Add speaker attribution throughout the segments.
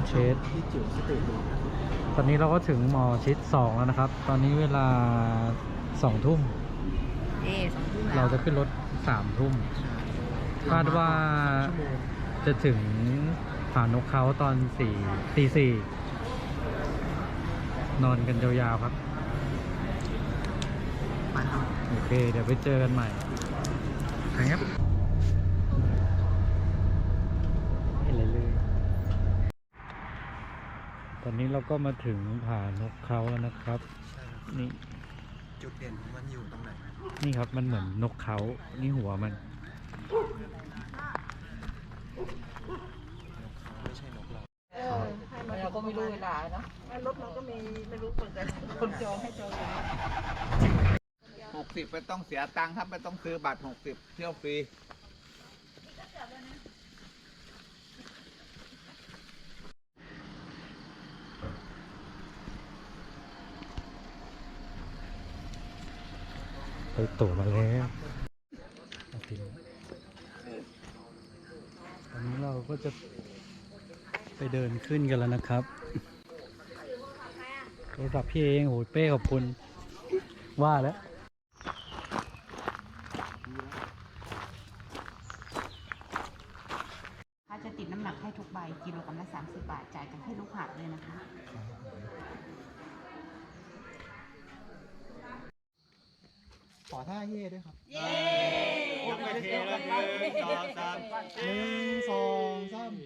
Speaker 1: นเชส
Speaker 2: ที่จิ๋วสตรีทโลนะ
Speaker 1: ตอนนี้เราก็ถึงหมอชิดสองแล้วนะครับ ตอนนี้เวลาสองทุ่ม
Speaker 3: เอ๊สองทุ่มแล้ว
Speaker 1: เราจะขึ้นรถสามทุ่ม คาดว่า
Speaker 2: ชั่วโมง
Speaker 1: จะถึงผานกเขาตอนสี่ตีสี่นอนกันยาวๆครับ
Speaker 2: ไปครับ
Speaker 1: โอเค เดี๋ยวไปเจอกันใหม่ครับไม่เห็นอะไรเลย ตอนนี้เราก็มาถึงผานกเขาแล้วนะครับ
Speaker 2: ใช่ครับ
Speaker 1: นี่
Speaker 2: จุดเด่นของมันอยู่ตรงไหนไหม
Speaker 1: นี่ครับมันเหมือนนกเขานี่หัวมัน
Speaker 2: นกเขาไม่ใช่นกเรา
Speaker 3: เออเราก็ไม่รู้เวลาเนาะรถเราก็มีไม่รู้เหมือนกันคนจองให้จองอย่างนี้
Speaker 4: หกสิบไม่ต้องเสียตังค์ครับไม่ต้องซื้อบัตรหกสิบเที่ยวฟรี
Speaker 1: ไปตั๋วมาแล้วเอาทีตอนนี้เราก็จะไปเดินขึ้นกันแล้วนะครับโทรศัพท์พี่เองโหยเป้ขอบคุณ ว่าแล้ว
Speaker 3: ถ้าจะติดน้ำหนักให้ทุกใบกิโลกรัมละ30 บาท จ่ายกันให้ลูกหาบเลยนะคะ
Speaker 2: ขอท่าเย่ด้วยครับ
Speaker 3: เย้
Speaker 2: หนึ่งสองสามโ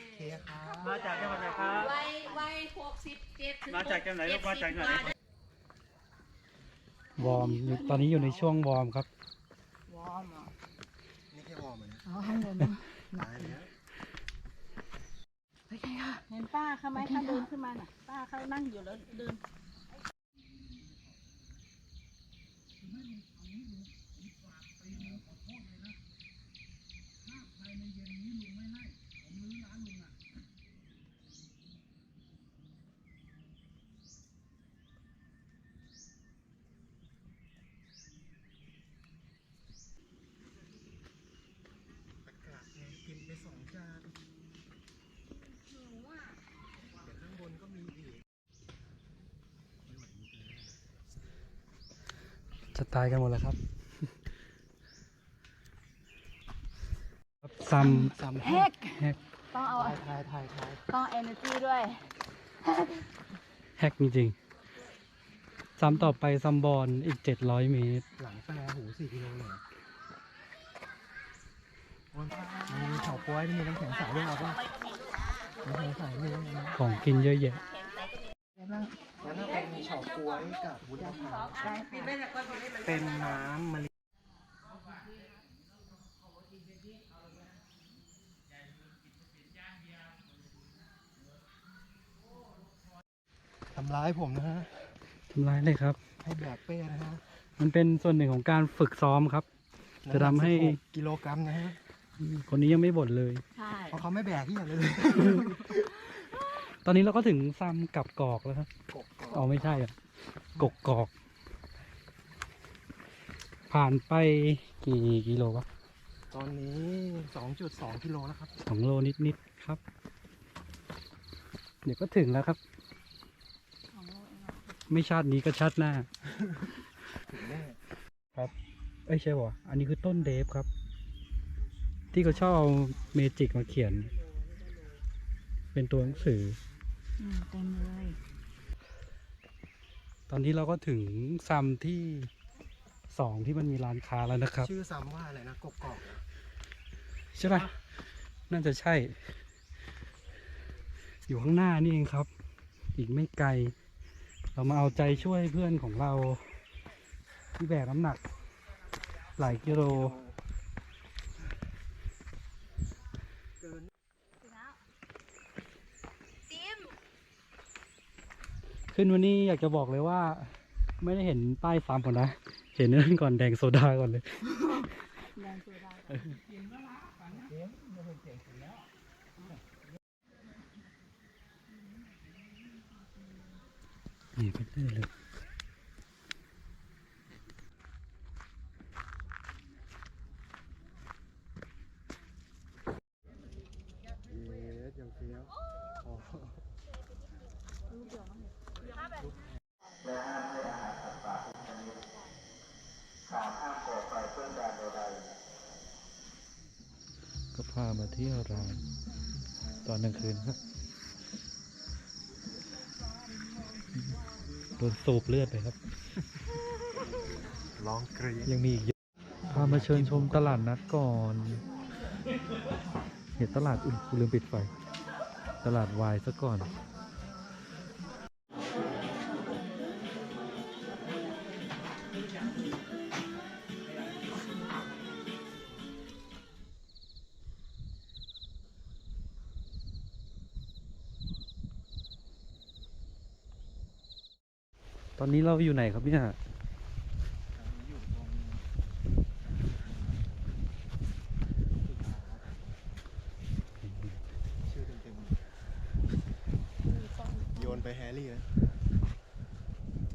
Speaker 2: อเคครับ
Speaker 5: มาจากจังหวัดไหนครับ
Speaker 6: วัยวัยหกสิบเจ็ดถึง
Speaker 5: มาจากจังไหนลูกมาจากไหน
Speaker 1: วอร์มอยู่ตอนนี้อยู่ในช่วงวอร์มครับ
Speaker 3: วอร์มเหรอ
Speaker 2: นี่แค่วอร์มเลย
Speaker 3: อ๋อข้างบน
Speaker 2: ตายแล้ว
Speaker 3: เฮ้ยไงคะเห็นป้าเขาไหมเขาเดินขึ้นมาน่ะ ป้าเขานั่งอยู่แล้วเดิน
Speaker 2: อากาศไงกินไปสองจานเดี๋ยวข้างบนก็มีอีก
Speaker 1: จะตายกันหมดแล้วครับซัม
Speaker 2: สาม
Speaker 3: แฮก
Speaker 1: แฮก
Speaker 3: ต้องเอา
Speaker 2: ถ่ายถ่ายถ่ายถ่าย
Speaker 3: ต้องเอเนอร์จีด้วย
Speaker 1: แฮกจริงๆซัมต่อไปซัมบอลอีกเจ็ดร้อยเมตร
Speaker 2: หลังแปรหูสี่กิโลเลยมีเฉาก๊วยมีน้ำแข็งใสด้วยเอาป่ะน้ำแข็งใสมีอะไรนะ
Speaker 1: ของกินเยอะแยะ
Speaker 2: แล้วก็เป็นเฉาก๊วยกับวุ้นมะพร้าวเป็นน้ำมะลิทำร้ายผมนะฮะ
Speaker 1: ทำร้ายเลยครับ
Speaker 2: ให้แบกเป้นะฮะ
Speaker 1: มันเป็นส่วนหนึ่งของการฝึกซ้อมครับ จะทำให้
Speaker 2: น้ำนัก16กิโลกรัมนะฮะ
Speaker 1: คนนี้ยังไม่บ่นเลย
Speaker 3: ใช่
Speaker 2: เพราะเขาไม่แบกที่อย่างเลย
Speaker 1: ตอนนี้เราก็ถึงซัมกับกอกแล้วครับ
Speaker 2: กบ
Speaker 1: อ๋อไม่ใช่อะกกกอก ผ่านไปกี่กิโลวะ
Speaker 2: ตอนนี้2.2กิโลแล้วครับ
Speaker 1: สองโลนิดๆครับ เดี๋ยวก็ถึงแล้วครับ ไม่ชาตินี้ก็ชาติหน้า
Speaker 2: ถึงแน่
Speaker 1: ครับ เอ้ยใช่ป่ะอันนี้คือต้นเดฟครับ ที่เขาชอบเอาเมจิกมาเขียน เป็นตัวหนังสือ
Speaker 3: อืม เต็มเลย
Speaker 1: ตอนนี้เราก็ถึงซัมที่สองที่มันมีร้านค้าแล้วนะครับ
Speaker 2: ชื่อซ้ำว่าอะไรนะกบกอกเหรอ
Speaker 1: ใช่ปะน่าจะใช่ อยู่ข้างหน้านี่เองครับ อีกไม่ไกล เรามาเอาใจช่วยเพื่อนของเรา ที่แบกน้ำหนัก หลายกิโล ขึ้นวันนี้อยากจะบอกเลยว่า ไม่ได้เห็นป้ายซ้ำก่อนนะ เห็นนั่นก่อนแดงโซดาก่อนเลย
Speaker 3: แดงโซดา
Speaker 1: นี่เปเรื่องเลย
Speaker 2: เอ๊ะยังเฟี้ยว
Speaker 1: พามาเที่ยวร้านตอนกลาง คืนครับโดนสูบเลือดไปครับ
Speaker 2: ร้องกรี๊ด
Speaker 1: ยังมีอีกเยอะพามาเชิญชมตลาดนัดก่อน เห็นตลาดอุ่นกูลืมปิดไฟ ตลาดวายซะก่อน ตอนนี้เราอยู่ไหนครับเนี่ย
Speaker 2: ตรงชื่อเต็มๆโยนไปแฮร์รี่นะ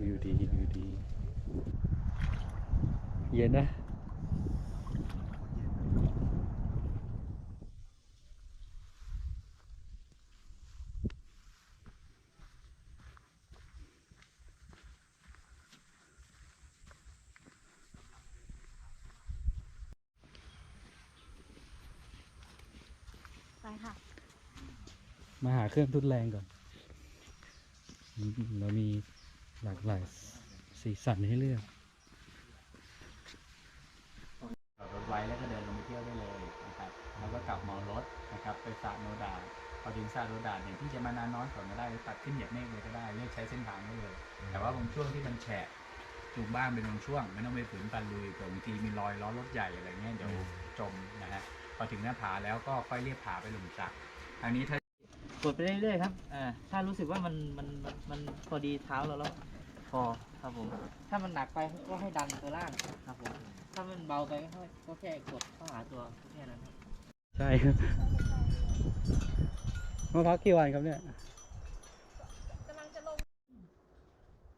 Speaker 1: วิวดีวิวดี เย็นนะ
Speaker 6: ไป ค่ะ
Speaker 1: มาหาเครื่องทุนแรงก่อนอืมเรามีหลากหลายสีสันให้เลือก
Speaker 4: จอดรถไว้แล้วก็เดินลงไปเที่ยวได้เลยนะครับแล้วก็กลับมารถนะครับไปสระโนดาพอถึงสระโนดาเนี่ยที่จะมานานน้อยก่อนก็ได้หรือตัดขึ้นเหยียบเมฆเลยก็ได้เลือกใช้เส้นทางได้เลย แต่ว่าบางช่วงที่มันแฉะจุงบ้างเป็นบางช่วง ไม่ต้องไปฝืนตันลุยแต่บางทีมีรอยล้อรถใหญ่อะไรเงี้ยเดี๋ยวจมนะฮะ พอถึงหน้าผาแล้วก็ค่อยเรียบผาไปหลุมสักทางนี้ถ้า
Speaker 3: กดไปเรื่อยๆครับอ่าถ้ารู้สึกว่ามันมันมันมันพอดีเท้าเราแล้วพอครับผม ถ้ามันหนักไปก็ให้ดันตัวล่างครับผม ถ้ามันเบาไปก็ให้ก็แค่กดเข้าหาตัวแค่นั้นครับ
Speaker 1: ใช่ครับมาพักกี่วันครับเนี่ย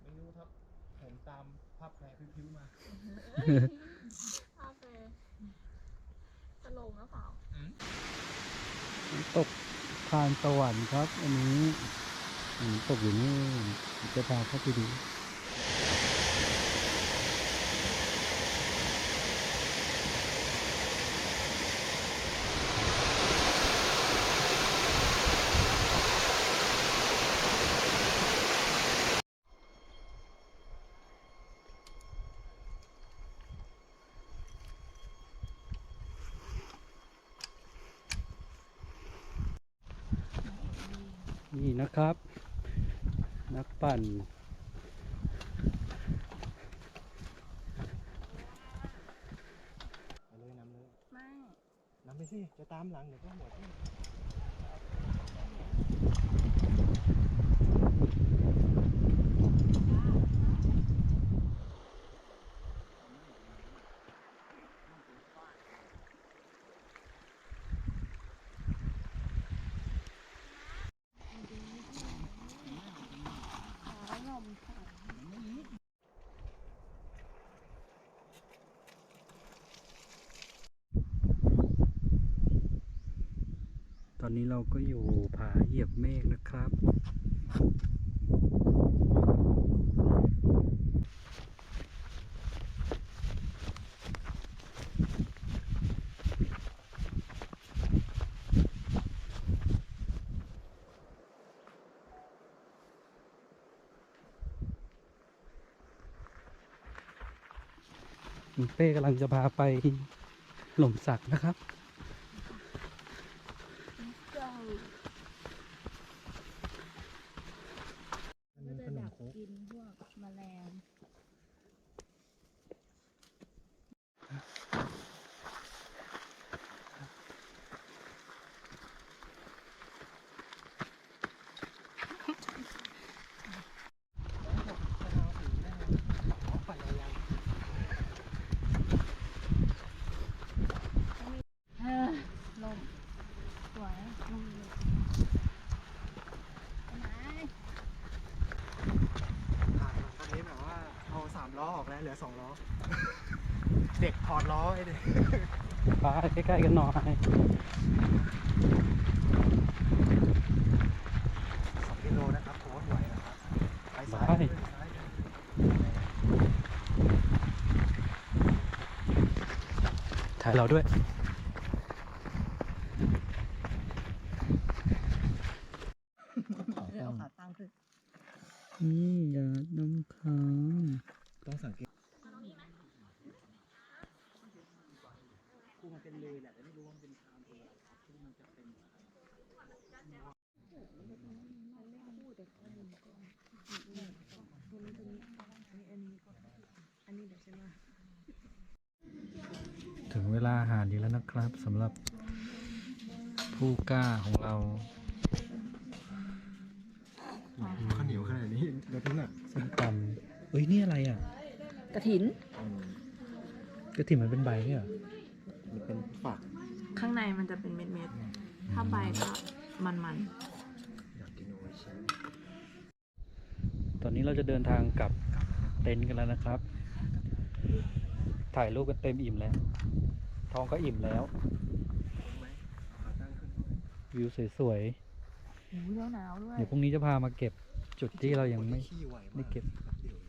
Speaker 2: ไม่รู้ครับ ผมตามภาพแพรพิ้วๆมา
Speaker 6: พาไปตลงหรือเปล่า
Speaker 1: ตกทานสวรรค์ครับอันนี้อันนี้ตกอยู่นี่จะพาเข้าไปดู นี่นะครับ นักปั่น
Speaker 2: ไปเลยนำเลย
Speaker 6: ไม่
Speaker 2: นำไปสิ จะตามหลังเดี๋ยวก็หมดที่
Speaker 1: ตอนนี้เราก็อยู่ผาเหยียบเมฆนะครับ เป้กำลังจะพาไปหล่มสักนะครับ
Speaker 2: มันขนมโค้ก
Speaker 6: กินพวกแมลง เออลมสวยลมไปไหน
Speaker 2: ผ่านมาตอนนี้แบบว่าเอาสาม ล้อออกแล้วเหลือสองล้อ เด็กถอดล้อไอ้เด็ก
Speaker 1: ไปใกล้ๆกันหน่อย
Speaker 2: สองกิโลนะครับโค้ดไหวนะครับไปซ้าย
Speaker 1: ไป
Speaker 2: ไปซ้าย
Speaker 1: ถ่ายเราด้วย ถึงเว ลาอาหารดีแล้วนะครับสำหรับผู้กล้าของเรา
Speaker 2: ข้าวเหนียวขนาดนี้แล้วพี่น่ะ
Speaker 1: ส้มตำเอ้ยนี่อะไรอะ
Speaker 6: กระถิน
Speaker 1: กระถิ่นมันเป็นใบเนี่ยเหรอ
Speaker 2: มันเป็นฝัก
Speaker 6: ข้างในมันจะเป็นเม็ดๆ ถ้าใบก็มัน
Speaker 2: อยากกินโออิชิ
Speaker 1: ตอนนี้เราจะเดินทางกลับเต็นท์กันแล้วนะครับ ถ่ายรูปกันเต็มอิ่มแล้ว ท้องก็อิ่มแล้ว วิวสวย
Speaker 6: ๆหูยหนาวๆด้ว
Speaker 1: ๆ
Speaker 6: ย
Speaker 1: เดี๋ยวพรุ่งนี้จะพามาเก็บจุดที่เรายังไม่
Speaker 2: ขี้ไหวาก
Speaker 1: ไม่เก็บ
Speaker 2: แป๊บเดียว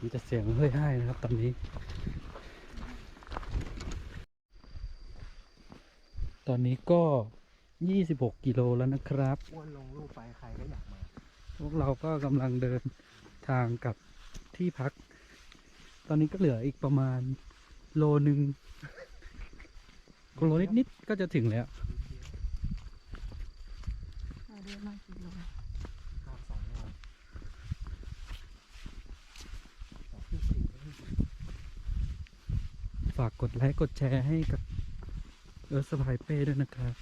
Speaker 1: มีแต่เสียงเฮ้ยห้ายนะครับ ตอนนี้ ตอนนี้ก็ 26 กิโลแล้วนะครับ
Speaker 2: อ้วนลงรูปไปใครก็อยากมา
Speaker 1: พวกเราก็กำลังเดินทางกลับ ที่พัก ตอนนี้ก็เหลืออีกประมาณโลหนึ่งโลนิดๆก็จะถึงแล้ว
Speaker 6: เดินมากี่โล
Speaker 1: ฝากกดไลค์กดแชร์ให้กับเออสบายเป้ด้วยนะครับ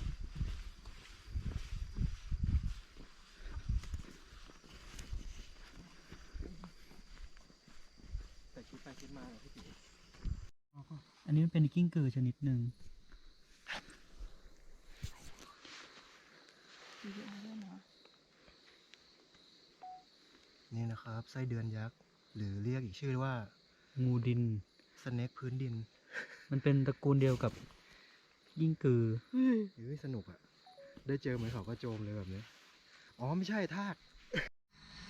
Speaker 2: แต่คิด ไปคิดมาเลยพี่ติ๋ว
Speaker 1: อันนี้มันเป็นกิ้งกือชนิดหนึ่ง
Speaker 6: วิดีโอด้วยเนาะ
Speaker 2: นี่นะครับไส้เดือนยักษ์ หรือเรียกอีกชื่อว่า
Speaker 1: งูดิน
Speaker 2: สเน็กพื้นดิน
Speaker 1: มันเป็นตระกูลเดียวกับกิ้งกือ
Speaker 2: เฮ้ยสนุกอะได้เจอเหมือนเขาก็โจมเลยแบบนี้ อ๋อไม่ใช่ทาก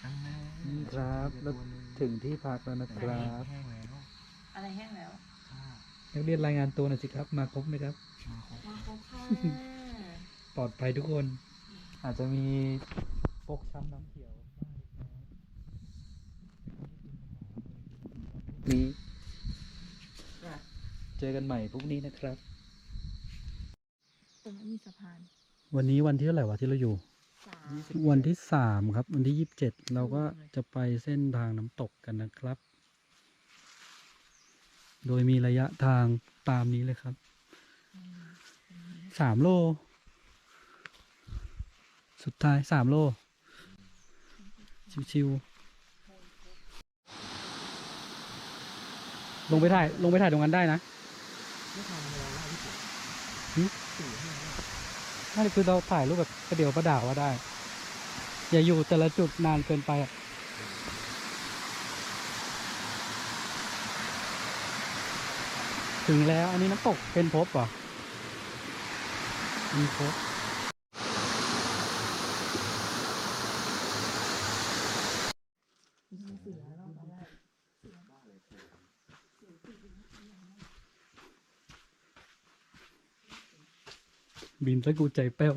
Speaker 2: อันนั้น
Speaker 1: นี่ครับแล้ว
Speaker 2: ตัวหนึ่ง
Speaker 1: ถึงที่พักแล้วนะครับ
Speaker 2: แห้งแล้ว
Speaker 6: อะไรแห้งแล้ว
Speaker 2: ทาก
Speaker 1: นักเรียนรายงานตัวหน่อยสิครับ มาครบไหมครับ
Speaker 2: มาครบ
Speaker 6: มาครบค่ะ
Speaker 1: ปลอดภัยทุกคน อาจจะมีฟกช้ำน้ำเขียวนี้เจอกันใหม่พรุ่งนี้นะครับ
Speaker 6: ตรงนั้นมีสะพาน
Speaker 1: วันนี้วันที่เท่าไหร่วะที่เราอยู่
Speaker 6: สาม
Speaker 1: วันที่สามครับ วันที่ยี่สิบเจ็ดเราก็จะไปเส้นทางน้ำตกกันนะครับ โดยมีระยะทางตามนี้เลยครับสามโล สุดท้ายสามโล ชิวๆลงไปถ่าย ลงไปถ่ายตรงนั้นได้นะ
Speaker 2: ไม่ทำอะไรแล้วพี่ติ๋ว
Speaker 1: หึ
Speaker 2: สี่ห้าแล้ว
Speaker 1: นั่นคือเราถ่ายรูปแบบประเดี๋ยวประดาวว่าได้ อย่าอยู่แต่ละจุดนานเกินไปอะถึงแล้วอันนี้น้ำตกเป็นภพเหรอมีภพ
Speaker 6: บเสือแล้วตอนแรก
Speaker 1: บินซะกูใจแป้ว